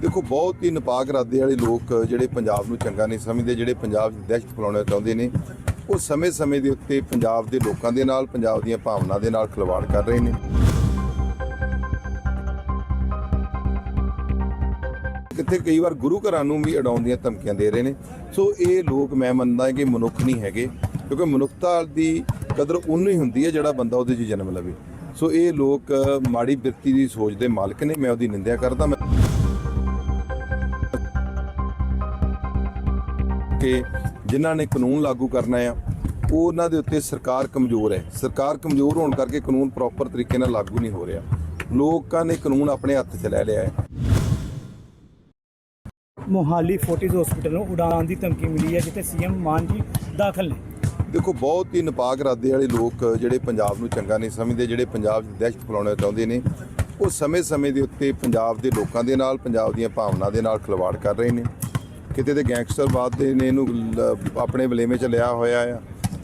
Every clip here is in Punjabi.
ਦੇਖੋ, ਬਹੁਤ ਹੀ ਨਪਾਕ ਇਰਾਦੇ ਵਾਲੇ ਲੋਕ ਜਿਹੜੇ ਪੰਜਾਬ ਨੂੰ ਚੰਗਾ ਨਹੀਂ ਸਮਝਦੇ, ਜਿਹੜੇ ਪੰਜਾਬ 'ਚ ਦਹਿਸ਼ਤ ਫੈਲਾਉਣਾ ਚਾਹੁੰਦੇ ਨੇ, ਉਹ ਸਮੇਂ-ਸਮੇਂ ਦੇ ਉੱਤੇ ਪੰਜਾਬ ਦੇ ਲੋਕਾਂ ਦੇ ਨਾਲ, ਪੰਜਾਬ ਦੀਆਂ ਭਾਵਨਾ ਦੇ ਨਾਲ ਖਿਲਵਾੜ ਕਰ ਰਹੇ ਨੇ। ਕਿਤੇ ਕਈ ਵਾਰ ਗੁਰੂ ਘਰਾਂ ਨੂੰ ਵੀ ਅਡਾਉਣ ਦੀਆਂ ਧਮਕੀਆਂ ਦੇ ਰਹੇ ਨੇ। ਸੋ ਇਹ ਲੋਕ, ਮੈਂ ਮੰਨਦਾ ਕਿ ਮਨੁੱਖ ਨਹੀਂ ਹੈਗੇ, ਕਿਉਂਕਿ ਮਨੁੱਖਤਾ ਦੀ ਕਦਰ ਉਹਨੂੰ ਹੀ ਹੁੰਦੀ ਹੈ ਜਿਹੜਾ ਬੰਦਾ ਉਹਦੇ 'ਚ ਜਨਮ ਲਵੇ। ਸੋ ਇਹ ਲੋਕ ਮਾੜੀ ਬਿਰਤੀ ਦੀ ਸੋਚ ਦੇ ਮਾਲਕ ਨੇ, ਮੈਂ ਉਹਦੀ ਨਿੰਦਿਆ ਕਰਦਾ, ਮੈਂ ਕਿ ਜਿਨ੍ਹਾਂ ਨੇ ਕਾਨੂੰਨ ਲਾਗੂ ਕਰਨਾ ਆ ਉਹ ਉਹਨਾਂ ਦੇ ਉੱਤੇ ਸਰਕਾਰ ਕਮਜ਼ੋਰ ਹੈ। ਸਰਕਾਰ ਕਮਜ਼ੋਰ ਹੋਣ ਕਰਕੇ ਕਾਨੂੰਨ ਪ੍ਰੋਪਰ ਤਰੀਕੇ ਨਾਲ ਲਾਗੂ ਨਹੀਂ ਹੋ ਰਿਹਾ। ਲੋਕਾਂ ਨੇ ਕਾਨੂੰਨ ਆਪਣੇ ਹੱਥ 'ਚ ਲੈ ਲਿਆ ਹੈ। ਮੋਹਾਲੀ ਫੋਰਟਿਸ ਹਸਪੀਟਲ ਨੂੰ ਉਡਾਣ ਦੀ ਧਮਕੀ ਮਿਲੀ ਹੈ ਜਿੱਥੇ ਸੀਐਮ ਮਾਨ ਜੀ ਦਾਖਲ ਨੇ। ਦੇਖੋ ਬਹੁਤ ਹੀ ਨਪਾਕ ਇਰਾਦੇ ਵਾਲੇ ਲੋਕ ਜਿਹੜੇ ਪੰਜਾਬ ਨੂੰ ਚੰਗਾ ਨਹੀਂ ਸਮਝਦੇ ਜਿਹੜੇ ਪੰਜਾਬ 'ਚ ਦਹਿਸ਼ਤ ਫੈਲਾਉਣਾ ਚਾਹੁੰਦੇ ਨੇ ਉਹ ਸਮੇਂ-ਸਮੇਂ ਦੇ ਉੱਤੇ ਪੰਜਾਬ ਦੇ ਲੋਕਾਂ ਦੇ ਨਾਲ ਪੰਜਾਬ ਦੀਆਂ ਭਾਵਨਾ ਦੇ ਨਾਲ ਖਿਲਵਾੜ ਕਰ ਰਹੇ ਨੇ। ਕਿਤੇ ਤੇ ਗੈਂਗਸਟਰਵਾਦ ਦੇ ਨੇ ਇਹਨੂੰ ਲ- ਆਪਣੇ ਬਲੇਮੇ 'ਚ ਲਿਆ ਹੋਇਆ ਆ।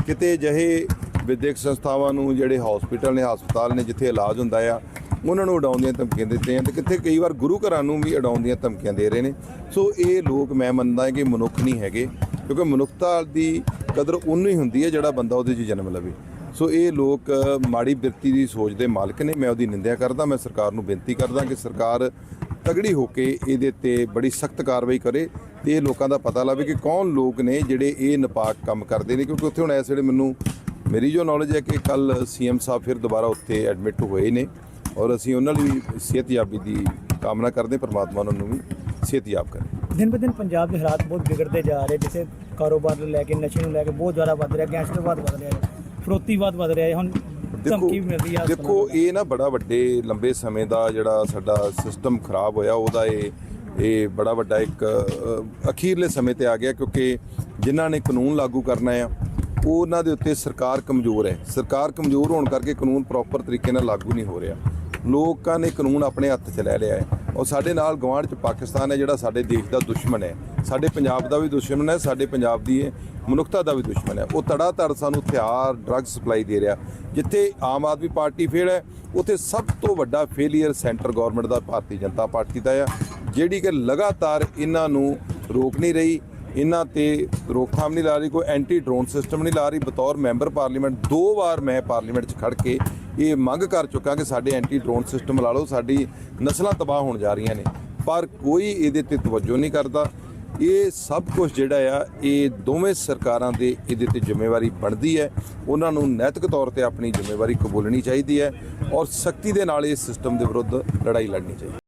ਕਿਤੇ ਅਜਿਹੇ ਵਿਦਿਅਕ ਸੰਸਥਾਵਾਂ ਨੂੰ ਜਿਹੜੇ ਹਸਪੀਟਲ ਨੇ, ਹਸਪਤਾਲ ਨੇ, ਜਿੱਥੇ ਇਲਾਜ ਹੁੰਦਾ ਆ, ਉਹਨਾਂ ਨੂੰ ਉਡਾਉਣ ਦੀਆਂ ਧਮਕੀਆਂ ਦਿੱਤੀਆਂ ਤੇ ਕਿਤੇ ਕਈ ਵਾਰ ਗੁਰੂ ਘਰਾਂ ਨੂੰ ਵੀ ਉਡਾਉਣ ਦੀਆਂ ਧਮਕੀਆਂ ਦੇ ਰਹੇ ਨੇ। ਸੋ ਇਹ ਲੋਕ ਮੈਂ ਮੰਨਦਾ ਕਿ ਮਨੁੱਖ ਨਹੀਂ ਹੈਗੇ, ਕਿਉਂਕਿ ਮਨੁੱਖਤਾ ਦੀ ਕਦਰ ਉਹਨੂੰ ਹੀ ਹੁੰਦੀ ਹੈ ਜਿਹੜਾ ਬੰਦਾ ਉਹਦੇ 'ਚ ਜਨਮ ਲਵੇ। ਸੋ ਇਹ ਲੋਕ ਮਾੜੀ ਬਿਰਤੀ ਦੀ ਸੋਚ ਦੇ ਮਾਲਕ ਨੇ, ਮੈਂ ਉਹਦੀ ਨਿੰਦਿਆ ਕਰਦਾ, ਮੈਂ ਸਰਕਾਰ ਨੂੰ ਬੇਨਤੀ ਕਰਦਾ ਕਿ ਸਰਕਾਰ ਤਗੜੀ ਹੋ ਕੇ ਇਹਦੇ ਤੇ ਬੜੀ ਸਖਤ ਕਾਰਵਾਈ ਕਰੇ ਤੇ ਇਹ ਲੋਕਾਂ ਦਾ ਪਤਾ ਲਾਵੇ ਕਿ ਕੌਣ ਲੋਕ ਨੇ ਜਿਹੜੇ ਇਹ ਨਪਾਕ ਕੰਮ ਕਰਦੇ ਨੇ, ਕਿਉਂਕਿ ਉੱਥੇ ਹੁਣ ਇਸ ਵੇਲੇ ਮੈਨੂੰ ਮੇਰੀ ਜੋ ਨੌਲੇਜ ਹੈ ਕਿ ਕੱਲ ਸੀਐਮ ਸਾਹਿਬ ਫਿਰ ਦੁਬਾਰਾ ਉੱਥੇ ਐਡਮਿਟ ਹੋਏ ਨੇ ਔਰ ਅਸੀਂ ਉਹਨਾਂ ਲਈ ਸਿਹਤਯਾਬੀ ਦੀ ਕਾਮਨਾ ਕਰਦੇ, ਪਰਮਾਤਮਾ ਉਹਨਾਂ ਨੂੰ ਵੀ ਸਿਹਤਯਾਬ ਕਰੇ। ਦਿਨ ਬ ਦਿਨ ਪੰਜਾਬ ਦੇ ਹਾਲਾਤ ਬਹੁਤ ਵਿਗੜਦੇ ਜਾ ਰਹੇ, ਜਿੱਥੇ ਕਾਰੋਬਾਰ ਨੂੰ ਲੈ ਕੇ, ਨਸ਼ੇ ਨੂੰ ਲੈ ਕੇ ਬਹੁਤ ਜ਼ਿਆਦਾ ਵੱਧ ਰਿਹਾ, ਗੈਂਗਸਟਰਵਾਦ ਵੱਧ ਰਿਹਾ ਹੈ ਫਰੋਤੀਵਾਦ ਵੱਧ ਰਿਹਾ ਹੈ ਹੁਣ ਧਮਕੀ ਮਿਲ ਰਹੀ ਹੈ ਦੇਖੋ ਇਹ ਨਾ ਬੜਾ ਵੱਡੇ ਲੰਬੇ ਸਮੇਂ ਦਾ ਜਿਹੜਾ ਸਾਡਾ ਸਿਸਟਮ ਖਰਾਬ ਹੋਇਆ ਉਹਦਾ ਇਹ ਇਹ ਬੜਾ ਵੱਡਾ ਇੱਕ ਅਖੀਰਲੇ ਸਮੇਂ ਤੇ ਆ ਗਿਆ ਕਿਉਂਕਿ ਜਿਨ੍ਹਾਂ ਨੇ ਕਾਨੂੰਨ ਲਾਗੂ ਕਰਨਾ ਆ ਉਹ ਉਹਨਾਂ ਦੇ ਉੱਤੇ ਸਰਕਾਰ ਕਮਜ਼ੋਰ ਹੈ। ਸਰਕਾਰ ਕਮਜ਼ੋਰ ਹੋਣ ਕਰਕੇ ਕਾਨੂੰਨ ਪ੍ਰੋਪਰ ਤਰੀਕੇ ਨਾਲ ਲਾਗੂ ਨਹੀਂ ਹੋ ਰਿਹਾ। ਲੋਕਾਂ ਨੇ ਕਾਨੂੰਨ ਆਪਣੇ ਹੱਥ 'ਚ ਲੈ ਲਿਆ ਹੈ। ਔਰ ਸਾਡੇ ਨਾਲ ਗਵਾਂਢ 'ਚ ਪਾਕਿਸਤਾਨ ਹੈ ਜਿਹੜਾ ਸਾਡੇ ਦੇਸ਼ ਦਾ ਦੁਸ਼ਮਣ ਹੈ। ਸਾਡੇ ਪੰਜਾਬ ਦਾ ਵੀ ਦੁਸ਼ਮਣ ਹੈ, ਸਾਡੇ ਪੰਜਾਬ ਦੀ ਮਨੁੱਖਤਾ ਦਾ ਵੀ ਦੁਸ਼ਮਣ ਹੈ। ਉਹ ਤੜਾ ਤੜ ਸਾਨੂੰ ਹਥਿਆਰ ਡਰੱਗ ਸਪਲਾਈ ਦੇ ਰਿਹਾ। ਜਿੱਥੇ ਆਮ ਆਦਮੀ ਪਾਰਟੀ ਫੇਲ ਹੈ, ਉੱਥੇ ਸਭ ਤੋਂ ਵੱਡਾ ਫੇਲੀਅਰ ਸੈਂਟਰ ਗਵਰਨਮੈਂਟ ਦਾ ਭਾਰਤੀ ਜਨਤਾ ਪਾਰਟੀ ਦਾ ਆ। ਜਿਹੜੀ ਕਿ ਲਗਾਤਾਰ ਇਹਨਾਂ ਨੂੰ ਰੋਕ ਨਹੀਂ ਰਹੀ, ਇਹਨਾਂ ਤੇ ਰੋਕਥਾਮ ਨਹੀਂ ਲਾ ਰਹੀ, ਕੋਈ ਐਂਟੀ ਡਰੋਨ ਸਿਸਟਮ ਨਹੀਂ ਲਾ ਰਹੀ। ਬਤੌਰ ਮੈਂਬਰ ਪਾਰਲੀਮੈਂਟ ਦੋ ਵਾਰ ਮੈਂ ਪਾਰਲੀਮੈਂਟ 'ਚ ਖੜ ਕੇ ਇਹ ਮੰਗ ਕਰ ਚੁੱਕਾ ਕਿ ਸਾਡੇ ਐਂਟੀ ਡਰੋਨ ਸਿਸਟਮ ਲਾ ਲਓ, ਸਾਡੀ ਨਸਲਾਂ ਤਬਾਹ ਹੋਣ ਜਾ ਰਹੀਆਂ ਨੇ। ਪਰ ਕੋਈ ਇਹਦੇ ਤੇ ਤਵੱਜੋ ਨਹੀਂ ਕਰਦਾ। ਇਹ ਸਭ ਕੁਝ ਜਿਹੜਾ ਆ, ਇਹ ਦੋਵੇਂ ਸਰਕਾਰਾਂ ਦੇ ਇਹਦੇ ਤੇ ਜ਼ਿੰਮੇਵਾਰੀ ਬਣਦੀ ਹੈ। ਉਹਨਾਂ ਨੂੰ ਨੈਤਿਕ ਤੌਰ ਤੇ ਆਪਣੀ ਜ਼ਿੰਮੇਵਾਰੀ ਕਬੂਲਣੀ ਚਾਹੀਦੀ ਹੈ ਔਰ ਸਖਤੀ ਦੇ ਨਾਲ ਇਸ ਸਿਸਟਮ ਦੇ ਵਿਰੁੱਧ ਲੜਾਈ ਲੜਨੀ ਚਾਹੀਦੀ ਹੈ।